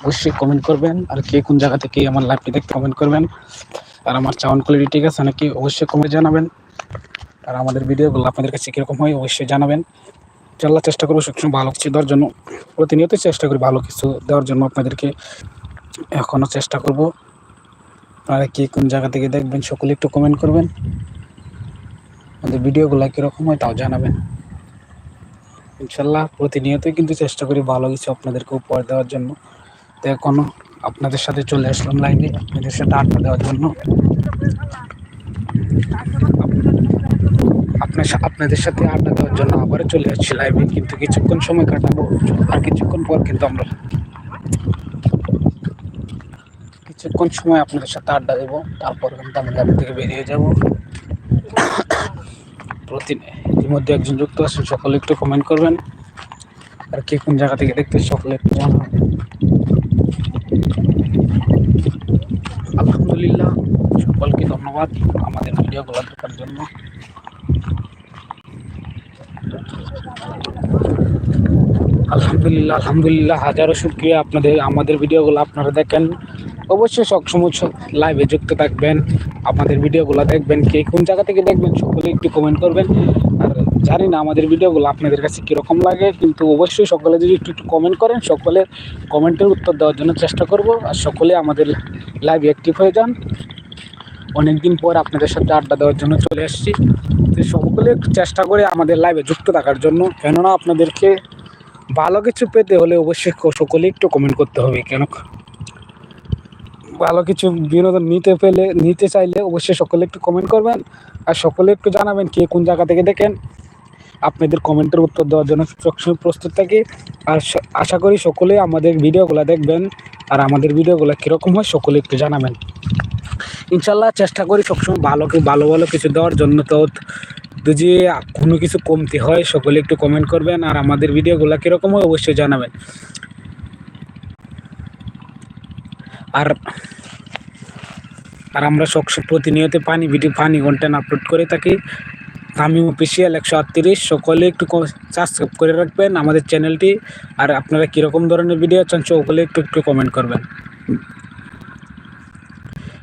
অবশ্যই কমেন্ট করবেন। আর কে কোন জায়গা থেকে আমার লাইভটি দেখতে কমেন্ট করবেন। আর আমার সাউন্ড কোয়ালিটি ঠিক আছে নাকি? অবশ্যই কমেন্ট জানাবেন। আর আমাদের ভিডিওগুলো আপনাদের কাছে কীরকম হয় অবশ্যই জানাবেন। ইনশাল্লাহ চেষ্টা করব সবসময় ভালো কিছু দেওয়ার জন্য। প্রতিনিয়ত চেষ্টা করি ভালো কিছু দেওয়ার জন্য আপনাদেরকে। এখনও চেষ্টা করব। আপনারা কে কোন জায়গা থেকে দেখবেন সকলে একটু কমেন্ট করবেন। আমাদের ভিডিওগুলো কীরকম হয় তাও জানাবেন। ইনশাল্লাহ প্রতিনিয়তই কিন্তু চেষ্টা করি ভালো কিছু আপনাদেরকে উপহার দেওয়ার জন্য। তো আপনাদের সাথে চলে আসলাম লাইনে আপনাদের সাথে আড্ডা দেওয়ার জন্য। আপনার আপনাদের সাথে আড্ডা দেওয়ার জন্য আবারও চলে আসছি লাইভে, কিন্তু কিছুক্ষণ সময় কাটাবো, আর কিছুক্ষণ পর কিন্তু আমরা কিছুক্ষণ সময় আপনাদের সাথে আড্ডা দেবো, তারপর কিন্তু আমি লাইভ থেকে বেরিয়ে যাব। প্রতি ইতিমধ্যে একজন যুক্ত আছেন, সকলে একটু কমেন্ট করবেন। আর কে কোন জায়গা থেকে দেখতে সকলে একটু জানাবেন। আলহামদুলিল্লাহ, সকলকে ধন্যবাদ আমাদের ভিডিওগুলো দেখার জন্য। আলহামদুলিল্লাহ আলহামদুলিল্লাহ, হাজারো শুক্রিয়া আপনাদের, আমাদের ভিডিওগুলো আপনারা দেখেন। অবশ্যই সবসময় লাইভে যুক্ত থাকবেন। আমাদের ভিডিওগুলো দেখবেন, কে কোন জায়গা থেকে দেখবেন সকলে একটু কমেন্ট করবেন। আর জানি না আমাদের ভিডিওগুলো আপনাদের কাছে কীরকম লাগে, কিন্তু অবশ্যই সকলে যদি একটু একটু কমেন্ট করেন সকলের কমেন্টের উত্তর দেওয়ার জন্য চেষ্টা করব। আর সকলে আমাদের লাইভ অ্যাক্টিভ হয়ে যান। অনেকদিন পর আপনাদের সাথে আড্ডা দেওয়ার জন্য চলে আসছি তো সকলে একটু চেষ্টা করে আমাদের লাইভে যুক্ত থাকার জন্য। কেননা আপনাদেরকে ভালো কিছু পেতে হলে অবশ্যই সকলে একটু কমেন্ট করতে হবে, কেন ভালো কিছু বিনোদন নিতে পেলে, নিতে চাইলে অবশ্যই সকলে একটু কমেন্ট করবেন। আর সকলে একটু জানাবেন কে কোন জায়গা থেকে দেখেন। আপনাদের কমেন্টের উত্তর দেওয়ার জন্য সবসময় প্রস্তুত থাকি। আর আশা করি সকলে আমাদের ভিডিওগুলো দেখবেন। আর আমাদের ভিডিওগুলো কীরকম হয় সকলে একটু জানাবেন। ইনশাল্লাহ চেষ্টা করি সবসময় ভালো ভালো ভালো কিছু দেওয়ার জন্য তো যদি কোনো কিছু কমতি হয়, সকলে একটু কমেন্ট করবেন। আর আমাদের ভিডিওগুলো কীরকম হয় অবশ্যই জানাবেন। আর আর আমরা সব প্রতিনিয়ত পানি ভিডিও পানি কন্টেন্ট আপলোড করে থাকি। আমি অফিসিয়াল একশো আটত্রিশ, সকলে একটু সাবস্ক্রাইব করে রাখবেন আমাদের চ্যানেলটি আর আপনারা কীরকম ধরনের ভিডিও চান সকলে একটু একটু কমেন্ট করবেন।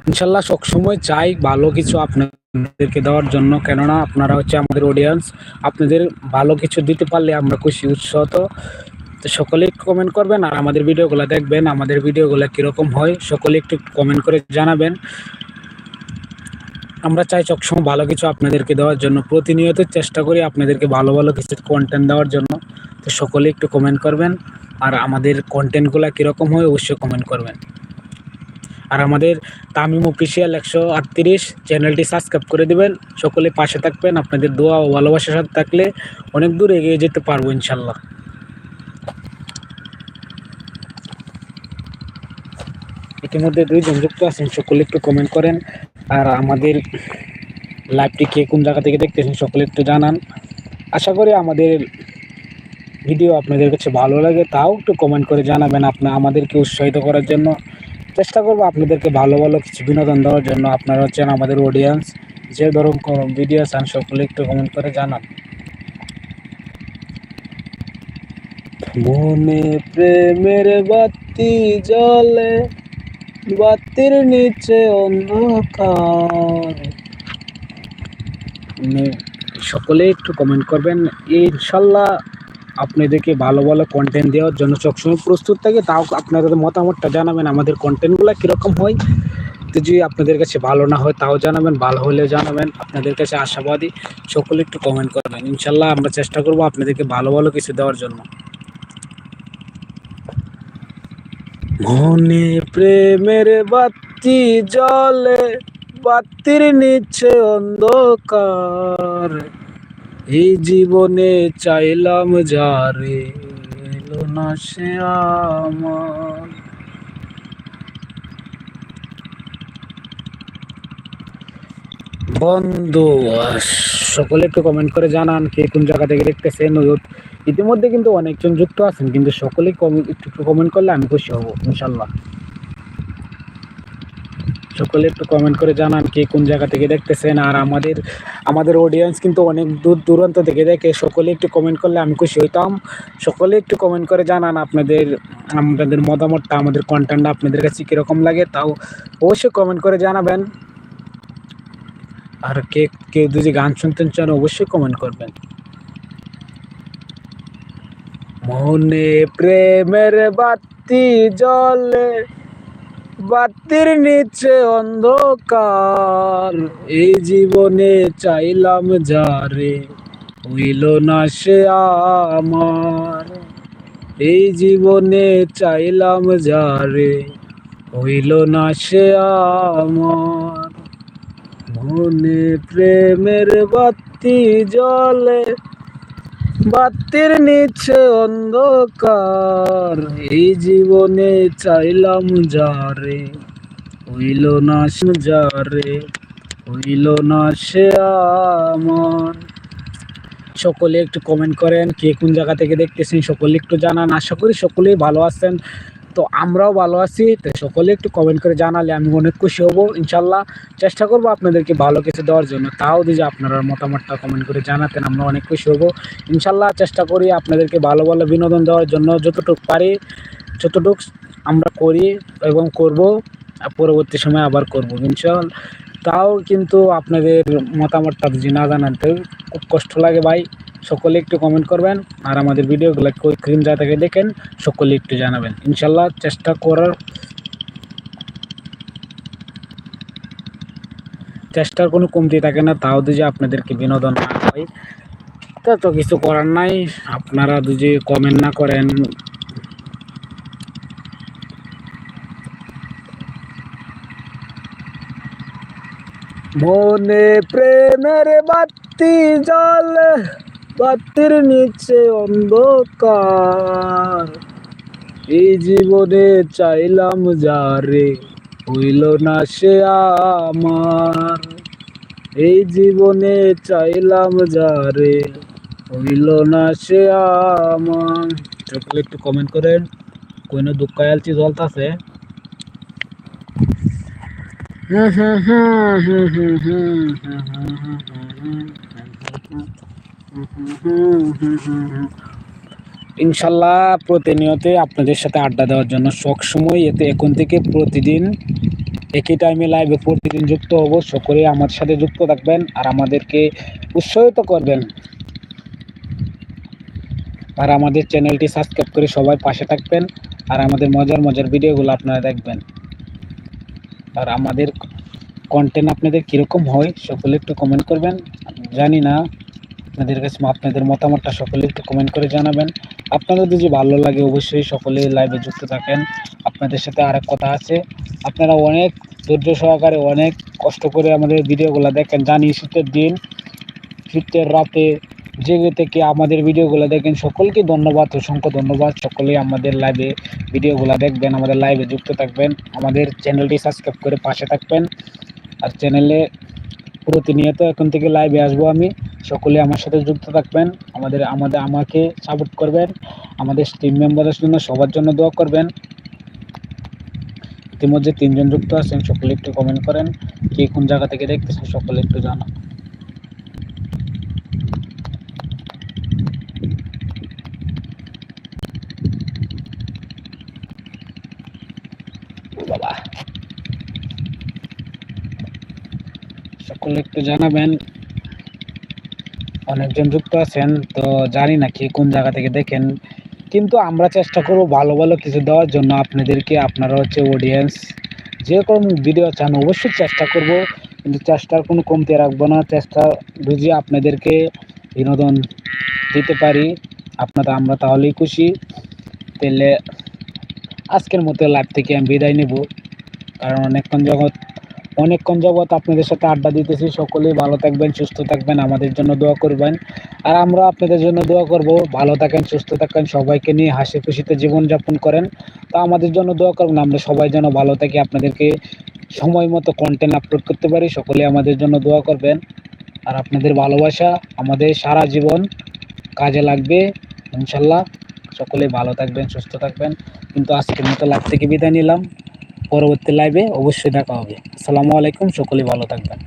ইনশাল্লাহ সবসময় চাই ভালো কিছু আপনাদেরকে দেওয়ার জন্য। কেননা আপনারা হচ্ছে আমাদের অডিয়েন্স আপনাদের ভালো কিছু দিতে পারলে আমরা খুশি উৎসাহ তো সকলে কমেন্ট করবেন আর আমাদের ভিডিওগুলো দেখবেন, আমাদের ভিডিওগুলো কীরকম হয়, সকলে একটু কমেন্ট করে জানাবেন। আমরা চাই সবসময় ভালো কিছু আপনাদেরকে দেওয়ার জন্য, প্রতিনিয়ত চেষ্টা করি আপনাদেরকে ভালো ভালো কিছু কন্টেন্ট দেওয়ার জন্য। তো সকলে একটু কমেন্ট করবেন আর আমাদের কন্টেন্টগুলো কীরকম হয় অবশ্যই কমেন্ট করবেন। আর আমাদের তামিম অফিসিয়াল একশো আটত্রিশ চ্যানেলটি সাবস্ক্রাইব করে দেবেন। সকলে পাশে থাকবেন, আপনাদের দোয়া ও ভালোবাসার সাথে থাকলে অনেক দূর এগিয়ে যেতে পারব ইনশাল্লাহ। ইতিমধ্যে দুইজন যুক্ত আছেন, সকলে একটু কমেন্ট করেন। আর আমাদের লাইভটি কে কোন জায়গা থেকে দেখতেছেন, সকলে একটু জানান। আশা করি আমাদের ভিডিও আপনাদের কাছে ভালো লাগে, তাও একটু কমেন্ট করে জানাবেন আপনি আমাদেরকে উৎসাহিত করার জন্য। চেষ্টা করব আপনাদেরকে ভালো ভালো কিছু বিনোদন দেওয়ার জন্য। আপনারা হচ্ছেন আমাদের অডিয়েন্স যে ধরুন কোনো ভিডিও চান, সকলে একটু কমেন্ট করে জানান। মনে প্রেমের বাতি জ্বলে বাতির নিচে অন্ধকার। সকলে একটু কমেন্ট করবেন। ইনশাল্লাহ আপনাদেরকে ভালো ভালো কন্টেন্ট দেওয়ার জন্য সবসময় প্রস্তুত থাকে। তাও আপনাদের মতামতটা জানাবেন, আমাদের কন্টেন্টগুলো কীরকম হয়। তো যদি আপনাদের কাছে ভালো না হয়, তাও জানাবেন, ভালো হলে জানাবেন। আপনাদের কাছে আশাবাদী, সকলে একটু কমেন্ট করবেন। ইনশাল্লাহ আমরা চেষ্টা করব আপনাদেরকে ভালো ভালো কিছু দেওয়ার জন্য। মনে প্রেমের বাতি জলে বাতির নিচে অন্ধকার। এই জীবনে চাইলাম যারে এলো না সে আমার। বন্ধু সকলে একটু কমেন্ট করে জানান কে কোন জায়গা থেকে দেখতেছেন ইতিমধ্যে কিন্তু অনেকজন যুক্ত আছেন, কিন্তু সকলেই কম- একটু কমেন্ট করলে আমি খুশি হব ইনশাল্লাহ সকলে একটু কমেন্ট করে জানান কে কোন জায়গা থেকে দেখতেছেন, আর আমাদের আমাদের অডিয়েন্স কিন্তু অনেক দূর দূরান্ত থেকে দেখে, সকলে একটু কমেন্ট করলে আমি খুশি হইতাম। সকলে একটু কমেন্ট করে জানান আপনাদের আপনাদের মতামতটা, আমাদের কন্টেন্টটা আপনাদের কাছে কীরকম লাগে, তাও অবশ্যই কমেন্ট করে জানাবেন। আর কে, কেউ যদি গান শুনতে চান অবশ্যই কমেন্ট করবেন। মনে প্রেমের বাতি জলে বাতির নিচে অন্ধকার। এই জীবনে চাইলাম যারে, হইল না সে আমার। এই জীবনে চাইলাম যারে, হইল না সে আমার। মনে প্রেমের বাতি জলে বাতির নিচে অন্ধকার। এই জীবনে চাইলাম যারে, হইল না যারে, হইল না সে আমার। সকলে একটু কমেন্ট করেন, কে কোন জায়গা থেকে দেখতেছেন, সকলে একটু জানান। আশা করি সকলেই ভালো আছেন। তো আমরাও ভালো আছি, তো সকলে একটু কমেন্ট করে জানালে আমি অনেক খুশি হব, ইনশাল্লাহ চেষ্টা করব আপনাদেরকে ভালো কিছু দেওয়ার জন্য। তাও যদি আপনারা মতামতটা কমেন্ট করে জানাতেন, আমরা অনেক খুশি হব। ইনশাল্লাহ চেষ্টা করি আপনাদেরকে ভালো ভালো বিনোদন দেওয়ার জন্য যতটুকু পারি, যতটুকু আমরা করি এবং করব পরবর্তী সময় আবার করব ইনশাল্লাহ তাও কিন্তু আপনাদের মতামতটা যদি না জানান তো খুব কষ্ট লাগে ভাই। সকলে একটু কমেন্ট করবেন আর আমাদের ভিডিওগুলো কোন জায়গা থেকে দেখেন, সকলে একটু জানাবেন। ইনশাল্লাহ চেষ্টা করার চেষ্টার কোনো কমতি থাকে না, তাও যদি আপনাদেরকে বিনোদন না হয়, তা তো কিছু করার নাই। আপনারা যদি কমেন্ট না করেন, মনে প্রেমের বাতি জলে বাতির নিচে অন্ধকার এই জীবনে চাইলাম যারে হইল না সে আমার এই জীবনে চাইলাম যারে হইল না সে আমার সকলে একটু কমেন্ট করেন কোনো দুঃখ আলছি জলতাছে হ্যাঁ হ্যাঁ হ্যাঁ হুম হুম হুম হুম হুম হুম হুম ইনশাল্লাহ প্রতিনিয়ত আপনাদের সাথে আড্ডা দেওয়ার জন্য সবসময় এতে এখন থেকে প্রতিদিন একই টাইমে লাইভে প্রতিদিন যুক্ত হব। সকলে আমার সাথে যুক্ত থাকবেন আর আমাদেরকে উৎসাহিত করবেন। আর আমাদের চ্যানেলটি সাবস্ক্রাইব করে সবাই পাশে থাকবেন আর আমাদের মজার মজার ভিডিওগুলো আপনারা দেখবেন। আর আমাদের কন্টেন্ট আপনাদের কীরকম হয়, সকলে একটু কমেন্ট করবেন। জানি না আপনাদের কাছে আপনাদের মতামতটা সকলে একটু কমেন্ট করে জানাবেন। আপনাদের যদি ভালো লাগে অবশ্যই সকলে লাইভে যুক্ত থাকেন। আপনাদের সাথে আরেক কথা আছে, আপনারা অনেক ধৈর্য সহকারে, অনেক কষ্ট করে আমাদের ভিডিওগুলো দেখেন। জানি শীতের দিন, শীতের রাতে জেগে থেকে আমাদের ভিডিওগুলো দেখেন। সকলকে ধন্যবাদ, অসংখ্য ধন্যবাদ। সকলেই আমাদের লাইভে ভিডিওগুলো দেখবেন, আমাদের লাইভে যুক্ত থাকবেন। আমাদের চ্যানেলটি সাবস্ক্রাইব করে পাশে থাকবেন। আর চ্যানেলে প্রতিনিয়ত এখন থেকে লাইভে আসব আমি। সকলে আমার সাথে যুক্ত থাকবেন। আমাদের আমাদের, আমাকে সাপোর্ট করবেন। আমাদের টিম মেম্বারের জন্য সবার জন্য দোয়া করবেন। ইতিমধ্যে তিনজন যুক্ত আছেন, সকলে একটু কমেন্ট করেন। কে কোন জায়গা থেকে দেখতেছেন, সকলে একটু জানান। সকলে একটু জানাবেন। অনেকজন যুক্ত আছেন, তো জানি না কি কোন জায়গা থেকে দেখেন। কিন্তু আমরা চেষ্টা করব ভালো ভালো কিছু দেওয়ার জন্য আপনাদেরকে, আপনারা হচ্ছে অডিয়েন্স যে কোনো ভিডিও চান, অবশ্যই চেষ্টা করব। কিন্তু চেষ্টার কোনো কমতি রাখব না, চেষ্টা বুঝিয়ে আপনাদেরকে বিনোদন দিতে পারি। আপনারা, আমরা তাহলেই খুশি। তাহলে আজকের মতো লাইভ থেকে আমি বিদায় নেব। কারণ অনেকক্ষণ জগৎ অনেকক্ষণ যাবৎ আপনাদের সাথে আড্ডা দিতেছি। সকলেই ভালো থাকবেন, সুস্থ থাকবেন, আমাদের জন্য দোয়া করবেন। আর আমরা আপনাদের জন্য দোয়া করব, ভালো থাকেন, সুস্থ থাকেন, সবাইকে নিয়ে হাসি খুশিতে জীবনযাপন করেন। তো আমাদের জন্য দোয়া করবেন, আমরা সবাই যেন ভালো থাকি, আপনাদেরকে সময় মতো কন্টেন্ট আপলোড করতে পারি সকলে আমাদের জন্য দোয়া করবেন। আর আপনাদের ভালোবাসা আমাদের সারা জীবন কাজে লাগবে, ইনশাল্লাহ। সকলে ভালো থাকবেন, সুস্থ থাকবেন। কিন্তু আজকের মতো লাভ থেকে বিদায় নিলাম। পরবর্তী লাইভে অবশ্যই দেখা হবে। আসসালামু আলাইকুম সকলেই ভালো থাকবেন।